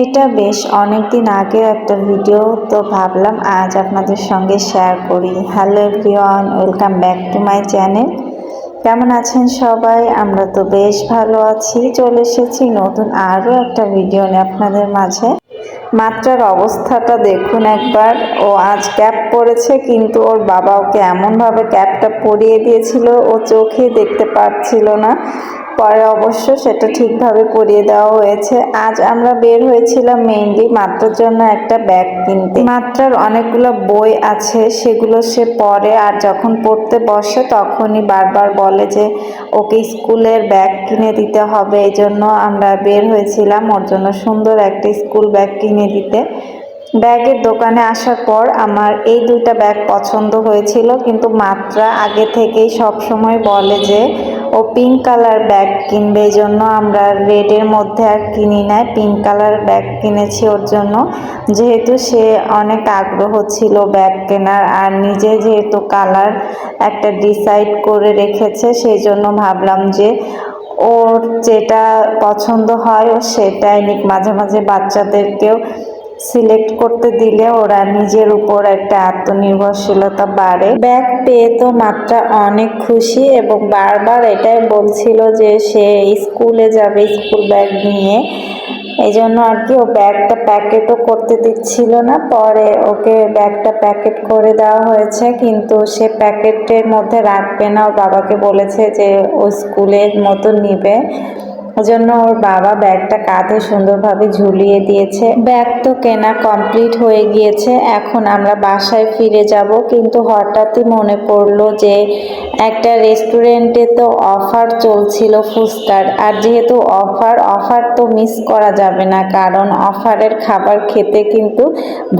এটা বেশ অনেক দিন আগে একটা ভিডিও তো ভাবলাম আজ আপনাদের সঙ্গে শেয়ার করি। Hello everyone welcome back to my channel কেমন আছেন সবাই? আমরা তো বেশ ভালো আছি। চলে এসেছি নতুন আরও একটা ভিডিও নিয়ে আপনাদের মাঝে। মাত্রার অবস্থাটা দেখুন একবার। ও আজ ক্যাপ পরেছে, কিন্তু ওর বাবা ওকে এমনভাবে ক্যাপটা পরিয়ে দিয়েছিল, ও চোখে দেখতে পাচ্ছিল না। পরে অবশ্য সেটা ঠিকভাবে পরিয়ে দেওয়া হয়েছে। আজ আমরা বের হয়েছিলাম মেইনলি মাত্রার জন্য একটা ব্যাগ কিনতে। মাত্রার অনেকগুলো বই আছে, সেগুলো সে পড়ে আর যখন পড়তে বসে তখনই বারবার বলে যে, ওকে স্কুলের ব্যাগ কিনে দিতে হবে। এই জন্য আমরা বের হয়েছিলাম ওর জন্য সুন্দর একটা স্কুল ব্যাগ কিনে দিতে। ব্যাগের দোকানে আসার পর আমার এই দুইটা ব্যাগ পছন্দ হয়েছিল, কিন্তু মাত্রা আগে থেকেই সব সময় বলে যে ও পিঙ্ক কালার ব্যাগ কিনবে এই জন্য আমরা রেডের মধ্যে আর কিনি না পিঙ্ক কালার ব্যাগ কিনেছি ওর জন্য। যেহেতু সে অনেক আগ্রহ ছিল ব্যাগ কেনার আর নিজে যেহেতু কালার একটা ডিসাইড করে রেখেছে, সেই জন্য ভাবলাম যে ওর যেটা পছন্দ হয় ও সেটাই নিক। মাঝে মাঝে বাচ্চাদেরকেও সিলেক্ট করতে দিলে ওরা নিজের উপর একটা আত্মনির্ভরশীলতা বাড়ে। ব্যাগ পেয়ে তো মাত্রা অনেক খুশি এবং বারবার এটাই বলছিল যে সে স্কুলে যাবে স্কুল ব্যাগ নিয়ে। এই জন্য আর কি ও ব্যাগটা প্যাকেটও করতে দিচ্ছিল না। পরে ওকে ব্যাগটা প্যাকেট করে দেওয়া হয়েছে কিন্তু সে প্যাকেটের মধ্যে রাখবে না। ওর বাবাকে বলেছে যে ও স্কুলের মতো নিবে। জন্য ওর বাবা ব্যাগটা কাঁধে সুন্দরভাবে ঝুলিয়ে দিয়েছে। ব্যাগ তো কেনা কমপ্লিট হয়ে গিয়েছে, এখন আমরা বাসায় ফিরে যাব। কিন্তু হঠাৎই মনে পড়ল যে একটা রেস্টুরেন্টে তো অফার চলছিল ফুচকার, আর যেহেতু অফার অফার তো মিস করা যাবে না, কারণ অফারের খাবার খেতে কিন্তু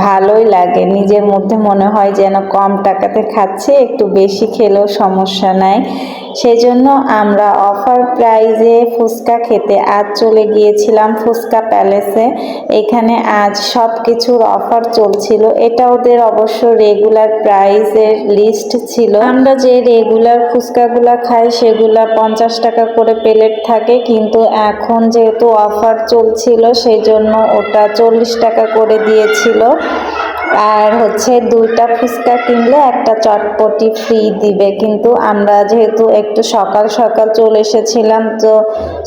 ভালোই লাগে। নিজের মধ্যে মনে হয় যেন কম টাকাতে খাচ্ছে, একটু বেশি খেলেও সমস্যা নাই। সেই জন্য আমরা অফার প্রাইজে ফুচকা খেতে আজ চলে গিয়েছিলাম ফুচকা প্যালেসে। এখানে আজ সব কিছুর অফার চলছিল। এটা ওদের অবশ্য রেগুলার প্রাইজের লিস্ট ছিল। আমরা যে রেগুলার ফুচকাগুলা খাই সেগুলা পঞ্চাশ টাকা করে প্লেট থাকে, কিন্তু এখন যেহেতু অফার চলছিল সেই জন্য ওটা চল্লিশ টাকা করে দিয়েছিল। আর হচ্ছে দুইটা ফুচকা কিনলে একটা চটপটি ফ্রি দিবে। কিন্তু আমরা যেহেতু একটু সকাল সকাল চলে এসেছিলাম, তো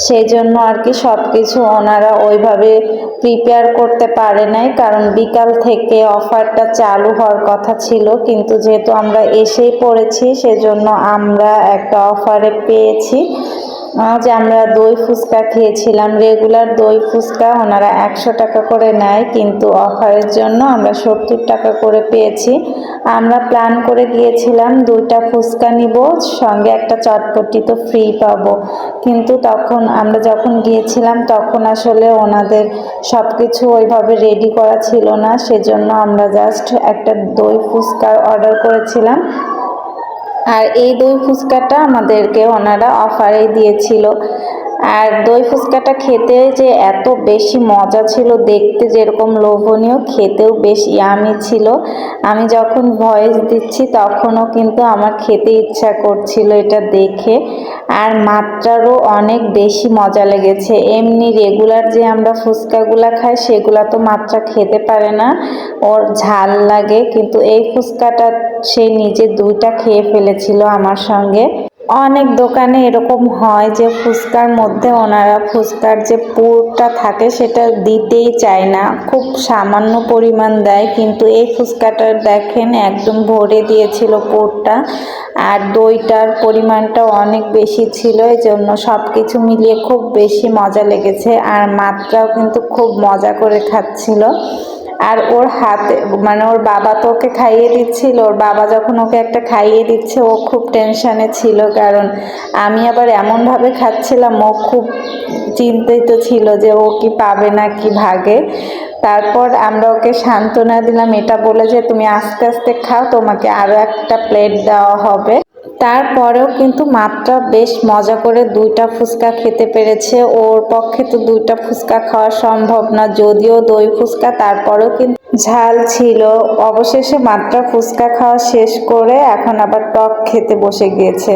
সেই জন্য আর কি সব কিছু ওনারা ওইভাবে প্রিপেয়ার করতে পারে নাই। কারণ বিকাল থেকে অফারটা চালু হওয়ার কথা ছিল, কিন্তু যেহেতু আমরা এসেই পড়েছি, সেজন্য আমরা একটা অফারে পেয়েছি। আজ আমরা দই ফুচকা খেয়েছিলাম। রেগুলার দই ফুচকা ওনারা একশো টাকা করে নেয়, কিন্তু অফারের জন্য আমরা সত্তর টাকা করে পেয়েছি। আমরা প্ল্যান করে গিয়েছিলাম দুইটা ফুচকা নিব, সঙ্গে একটা চটপটি তো ফ্রি পাবো। কিন্তু তখন আমরা যখন গিয়েছিলাম, তখন আসলে ওনাদের সব কিছু ওইভাবে রেডি করা ছিল না, সেজন্য আমরা জাস্ট একটা দই ফুচকা অর্ডার করেছিলাম। আর এই দই ফুচকাটা আমাদেরকে ওনারা অফারে দিয়েছিল। আর দই ফুচকাটা খেতে যে এত বেশি মজা ছিল, দেখতে যেরকম লোভনীয়, খেতেও বেশ ইয়ামি ছিল। আমি যখন ভয়েস দিচ্ছি, তখনও কিন্তু আমার খেতে ইচ্ছা করছিল এটা দেখে। আর মাত্রারও অনেক বেশি মজা লেগেছে। এমনি রেগুলার যে আমরা ফুচকাগুলা খাই, সেগুলা তো মাত্রা খেতে পারে না। ওর ঝাল লাগে, কিন্তু এই ফুচকাটা সে নিজে দুইটা খেয়ে ফেলেছিল আমার সঙ্গে। অনেক দোকানে এরকম হয় যে ফুচকার মধ্যে ওনারা ফুচকার যে পুরটা থাকে সেটা দিতেই চায় না। খুব সামান্য পরিমাণ দেয়, কিন্তু এই ফুচকাটা দেখেন একদম ভরে দিয়েছিল পুরটা। আর দইটার পরিমাণটা অনেক বেশি ছিল এই জন্য সব কিছু মিলিয়ে খুব বেশি মজা লেগেছে। আর মাত্রাও কিন্তু খুব মজা করে খাচ্ছিল। আর ওর হাতে মানে ওর বাবা তো ওকে খাইয়ে দিচ্ছিল, ওর বাবা যখন ওকে একটা খাইয়ে দিচ্ছে, ও খুব টেনশানে ছিল, কারণ আমি আবার এমনভাবে খাচ্ছিলাম, ও খুব চিন্তিত ছিল যে ও কি পাবে না কি ভাগে। তারপর আমরা ওকে সান্ত্বনা দিলাম, এটা বলে যে, তুমি আস্তে আস্তে খাও, তোমাকে আরও একটা প্লেট দেওয়া হবে। তারপরেও কিন্তু মাত্রা বেশ মজা করে দুইটা ফুচকা খেতে পেরেছে। ওর পক্ষে তো দুইটা ফুচকা খাওয়া সম্ভব না, যদিও দই ফুচকা, তারপরেও কিন্তু ঝাল ছিল। অবশেষে মাত্রা ফুচকা খাওয়া শেষ করে এখন আবার টক খেতে বসে গিয়েছে।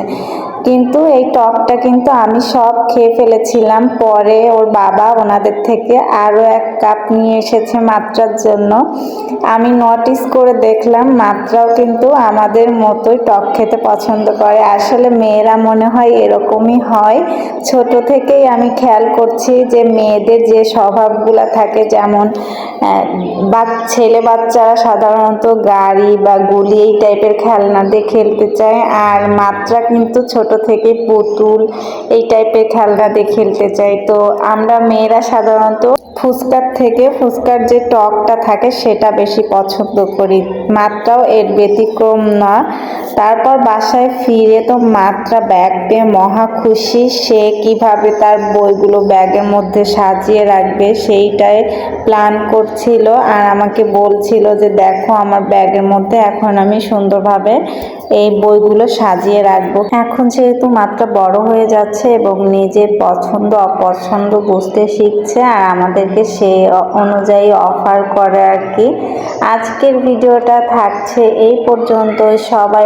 কিন্তু এই টকটা কিন্তু আমি সব খেয়ে ফেলেছিলাম। পরে ওর বাবা ওনাদের থেকে আরও এক কাপ নিয়ে এসেছে মাত্রার জন্য। আমি নোটিস করে দেখলাম, মাত্রাও কিন্তু আমাদের মতোই টক খেতে পছন্দ করে। আসলে মেয়েরা মনে হয় এরকমই হয়। ছোট থেকেই আমি খেয়াল করছি যে মেয়েদের যে স্বভাবগুলো থাকে, যেমন বা ছেলে বাচ্চারা সাধারণত গাড়ি বা গুলি এই টাইপের খেলনা দিয়ে খেলতে চায়। আর মাত্রা কিন্তু ছোট থেকে পুতুল, এই টাইপের খেলনা দিয়ে খেলতে চাই। তো আমরা মেয়েরা সাধারণত ফুচকার থেকে ফুচকার যে টকটা থাকে, সেটা বেশি পছন্দ করি। মাত্রাও এর ব্যতিক্রম না। তারপর বাসায় ফিরে তো মাত্রা ব্যাগ পেয়ে মহা খুশি। সে কীভাবে তার বইগুলো ব্যাগের মধ্যে সাজিয়ে রাখবে সেইটাই প্ল্যান করছিল আর আমাকে বলছিল যে, দেখো আমার ব্যাগের মধ্যে এখন আমি সুন্দরভাবে এই বইগুলো সাজিয়ে রাখব। এখন যেহেতু মাত্রা বড় হয়ে যাচ্ছে এবং নিজের পছন্দ, অপছন্দ বুঝতে শিখছে আর আমাদেরকে সে অনুযায়ী অফার করে আর কি। আজকের ভিডিওটা থাকছে এই পর্যন্ত সবাই